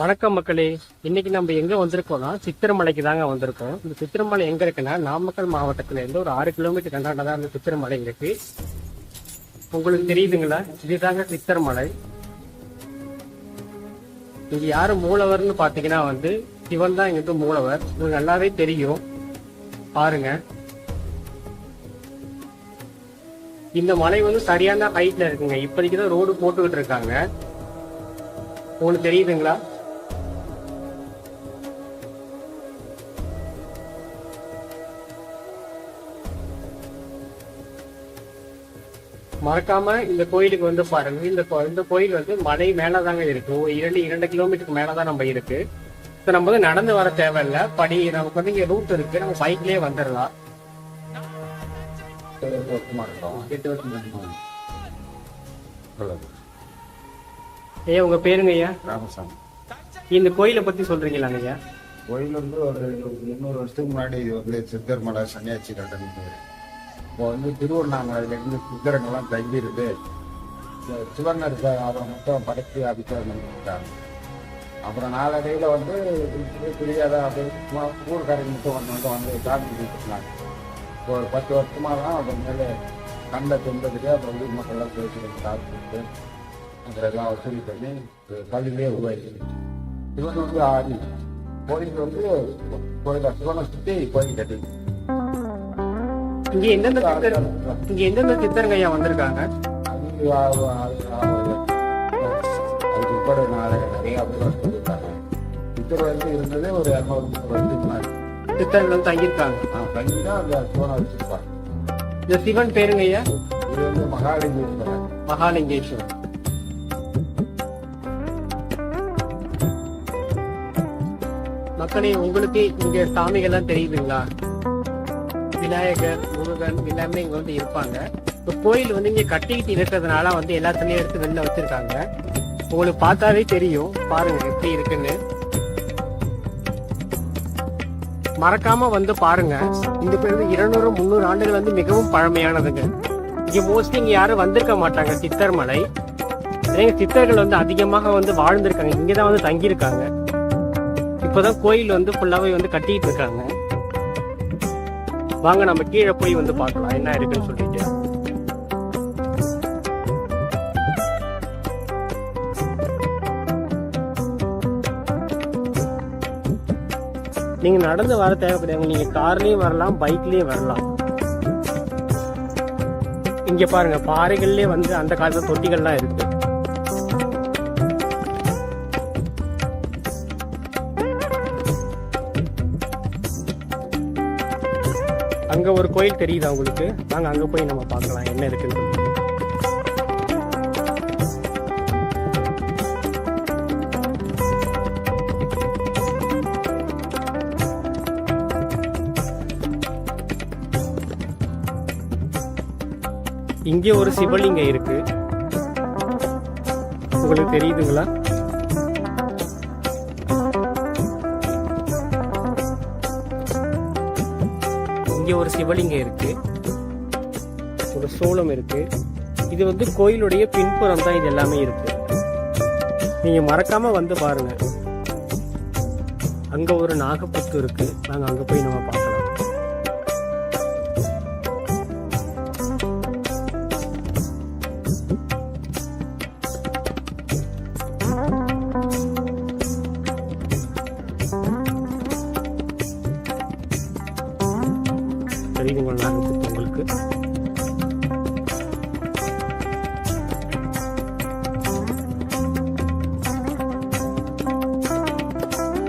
வணக்கம் மக்களே. இன்னைக்கு நம்ம எங்க வந்திருக்கோம்னா சித்திரமலைக்கு தாங்க வந்திருக்கோம். இந்த சித்திரமலை எங்க இருக்குன்னா நாமக்கல் மாவட்டத்துல இருந்து ஒரு ஆறு கிலோமீட்டர் கண்டாண்ட தான் இந்த சித்திரமலை இருக்கு. உங்களுக்கு தெரியுதுங்களா? இதுதாங்க சித்திரமலை. இங்க யாரு மூலவர்னு பாத்தீங்கன்னா வந்து சிவன் தான் இங்க மூலவர். உங்களுக்கு நல்லாவே தெரியும். பாருங்க. இந்த மலை வந்து சரியான ஹைட்ல இருக்குங்க. இப்போதைக்கு தான் ரோடு போட்டுக்கிட்டு இருக்காங்க. உங்களுக்கு தெரியுதுங்களா? மறக்காம இந்த கோயிலுக்கு வந்து பாருங்க. இந்த இந்த கோயில் வந்து மலை மேலதாங்க இருக்கு. ஒரு இரண்டு இரண்டு கிலோமீட்டருக்கு மேலதான் நம்ம இருக்கு. இப்போ நம்ம வந்து நடந்து வர தேவையில்ல. படி நமக்கு வந்து இங்க ரூட் இருக்கு. நம்ம பைக்லயே வந்துடலாம். ஐயா உங்க பேருங்க ஐயா? ராமசாமி. இந்த கோயிலை பத்தி சொல்றீங்களாங்க ஐயா? கோயில் வந்து ஒரு முந்நூறு வருஷத்துக்கு முன்னாடி இது வந்து சித்தர் மலை சன்னியாச்சி கட்டன் இப்போ வந்து திருவண்ணாமலையிலேருந்து இருந்து சித்தரங்கள்லாம் தங்கி இருக்கு இந்த சிவன் அவரை மட்டும் படைத்து அபிஷேகம் பண்ணிட்டாங்க அப்புறம் நாளடைவில் வந்து தெரியாத அப்படின்னு ஊர்காரங்க மட்டும் வந்து வந்து வந்து சாமி கும்பிட்டுருந்தாங்க. இப்போ ஒரு பத்து வருஷமாக தான் அப்புறம் மேலே கண்ணில் தென்பதுக்கு அப்புறம் உயிர் மக்கள்லாம் பேசி சாப்பிட்டு அதெல்லாம் வசூல் பண்ணி கல்விலே உருவாக்கி சிவன் வந்து ஆடி கோயில் வந்து கோயிலை சிவனை சுற்றி கோயில் கட்டிங்க இங்க எந்தெந்த சித்தர் இங்க எந்தெந்த சித்தருங்க ஐயா வந்திருக்காங்க? அது அதுக்கு இப்போ நிறைய சித்தர் வந்து இருந்ததே ஒரு இரநூறு முந்நூறு வருஷத்துக்கு சித்தர்கள் வந்து தங்கியிருக்காங்க. ஆ தங்கி தான் அந்த சோனா வச்சிருப்பாங்க இந்த சிவன் பேருங்க ஐயா? இது வந்து மகாலிங்கேஸ்வரர் மகாலிங்கேஸ்வரர் மக்களே உங்களுக்கு இங்க சாமிகள்லாம் தெரியுதுங்களா? விநாயகர் முருகன் எல்லாமே இங்க வந்து இருப்பாங்க. இப்போ கோயில் வந்து இங்க கட்டிக்கிட்டு இருக்கிறதுனால வந்து எல்லாத்துலயும் எடுத்து வெளில வச்சிருக்காங்க. உங்களுக்கு பார்த்தாலே தெரியும். பாருங்க எப்படி இருக்குன்னு. மறக்காம வந்து பாருங்க. இந்த பேர் இருநூறு முந்நூறு ஆண்டுகள் வந்து மிகவும் பழமையானதுங்க. இங்க மோஸ்ட்லி இங்க யாரும் வந்திருக்க மாட்டாங்க சித்தர் மலை. சித்தர்கள் வந்து அதிகமாக வந்து வாழ்ந்திருக்காங்க. இங்கதான் வந்து தங்கியிருக்காங்க. இப்போதான் கோயில் வந்து ஃபுல்லாவே வந்து கட்டிட்டு இருக்காங்க. வாங்க நம்ம கீழே போய் வந்து பார்க்கலாம் என்ன இருக்குன்னு சொல்லிட்டு. நீங்க நடந்து வர தேவைப்படாது நீங்க கார்லயும் வரலாம் பைக்லயும் வரலாம். இங்க பாருங்க பாறைகள்லயே வந்து அந்த காலத்துல தொட்டிகள்லாம் இருக்கு. அங்க ஒரு கோயில் தெரியுதா உங்களுக்கு? நாங்க அங்க போய் நம்ம பார்க்கலாம் என்ன இருக்குன்னு. இங்கே ஒரு சிவலிங்கம் இருக்கு. உங்களுக்கு தெரியுதுங்களா? இங்கே ஒரு சிவலிங்கம் இருக்கு. ஒரு சோளம் இருக்கு. இது வந்து கோயிலுடைய பின்புறம் தான் இது எல்லாமே இருக்கு. நீங்க மறக்காம வந்து பாருங்க. அங்க ஒரு நாகப்புத்து இருக்கு. நாங்க அங்க போய் நம்ம பார்க்கலாம்.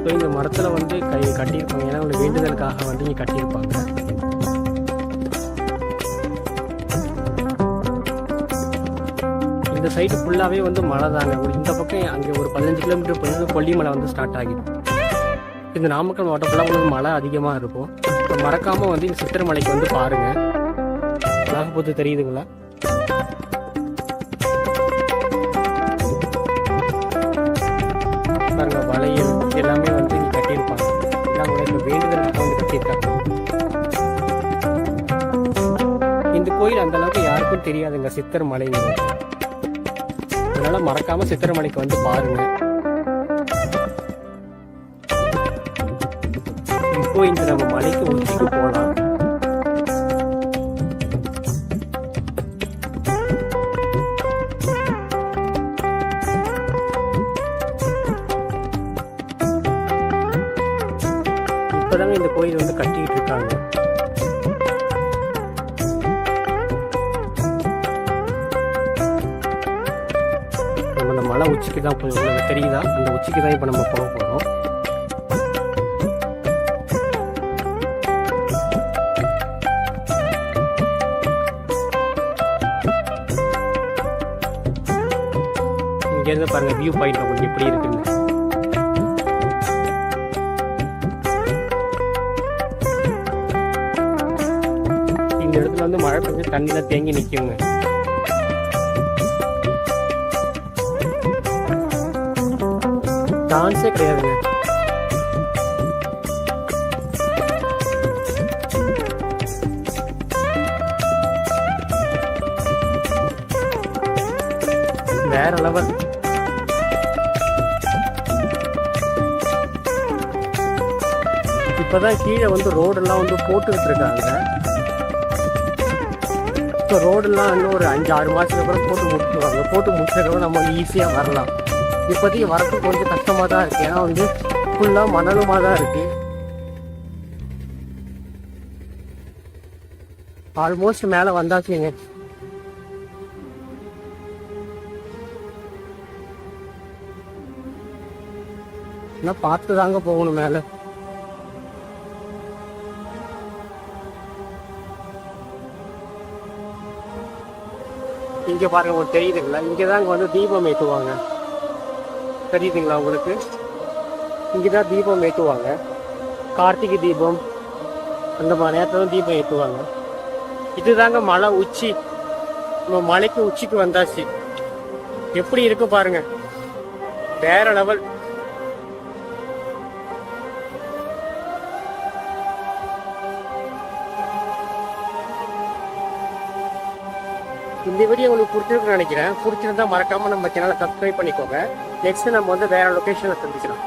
ஸோ இந்த மரத்தில் வந்து கை கட்டியிருப்பாங்க ஏன்னா ஒரு வேண்டுதலுக்காக வந்து இங்கே கட்டியிருப்பாங்க. இந்த சைடு ஃபுல்லாகவே வந்து மலை தாங்க. ஒரு இந்த பக்கம் அங்கே ஒரு பதினஞ்சு கிலோமீட்டர் போய் கொல்லிமலை வந்து ஸ்டார்ட் ஆகிடும். இந்த நாமக்கல் மாவட்டம் ஃபுல்லாக உங்களுக்கு மழை அதிகமாக இருக்கும். இப்போ மறக்காமல் வந்து இந்த சித்திரமலைக்கு வந்து பாருங்கள் நாகப்பூத்து தெரியுதுங்களா? கட்டியிருக்காங்க. இந்த கோயில் அந்த அளவுக்கு யாருக்கும் தெரியாதுங்க சித்தர் மலை அதனால மறக்காம சித்தர் மலைக்கு வந்து பாருங்க. இப்போ இந்த நம்ம மலைக்கு ஒதுக்கி இப்போதாங்க இந்த கோயில் வந்து கட்டிக்கிட்டு இருக்காங்க. நம்ம அந்த மலை உச்சிக்கு தான் போய் உங்களுக்கு தெரியுதா? அந்த உச்சிக்கு தான் இப்போ நம்ம போக போகிறோம் இங்கேருந்து பாருங்க வியூ பாயிண்ட் உங்களுக்கு எப்படி இருக்குன்னு இடத்துல வந்து மழை பெஞ்சு தண்ணியில் தேங்கி நிற்குங்க சான்ஸே கிடையாதுங்க. வேற லெவல். இப்பதான் கீழே வந்து ரோடெல்லாம் வந்து போட்டுக்கிட்டு இருக்காங்க. இப்போ ரோடெல்லாம் இன்னும் ஒரு அஞ்சு ஆறு மாதத்துக்கு அப்புறம் போட்டு முடிச்சுருவாங்க. போட்டு முடிச்சதுக்கப்புறம் நம்ம ஈஸியாக வரலாம். இப்போதைக்கு வரக்கு கொஞ்சம் கஷ்டமாக தான் இருக்குது ஏன்னா வந்து ஃபுல்லாக மணலுமாக தான் இருக்குது ஆல்மோஸ்ட் மேலே வந்தாச்சுங்க. என்ன பார்த்து தாங்க போகணும் மேலே. இங்க பாருங்க உங்களுக்கு தெரியுதுங்களா? இங்க தாங்க வந்து தீபம் ஏற்றுவாங்க தெரியுதுங்களா உங்களுக்கு? இங்கதான் தீபம் ஏற்றுவாங்க கார்த்திகை தீபம் அந்த மாதிரி நேரத்துல தான் தீபம் ஏற்றுவாங்க இதுதாங்க மலை உச்சி. நம்ம மலைக்கு உச்சிக்கு வந்தாச்சு. எப்படி இருக்கு பாருங்க. வேற லெவல் இந்த வீடியோ உங்களுக்கு பிடிச்சிருக்குன்னு நினைக்கிறேன். பிடிச்சிருந்தா மறக்காம நம்ம சேனலை சப்ஸ்கிரைப் பண்ணிக்கோங்க. நெக்ஸ்ட் நம்ம வந்து வேற லொக்கேஷனில் சந்திக்கிறோம்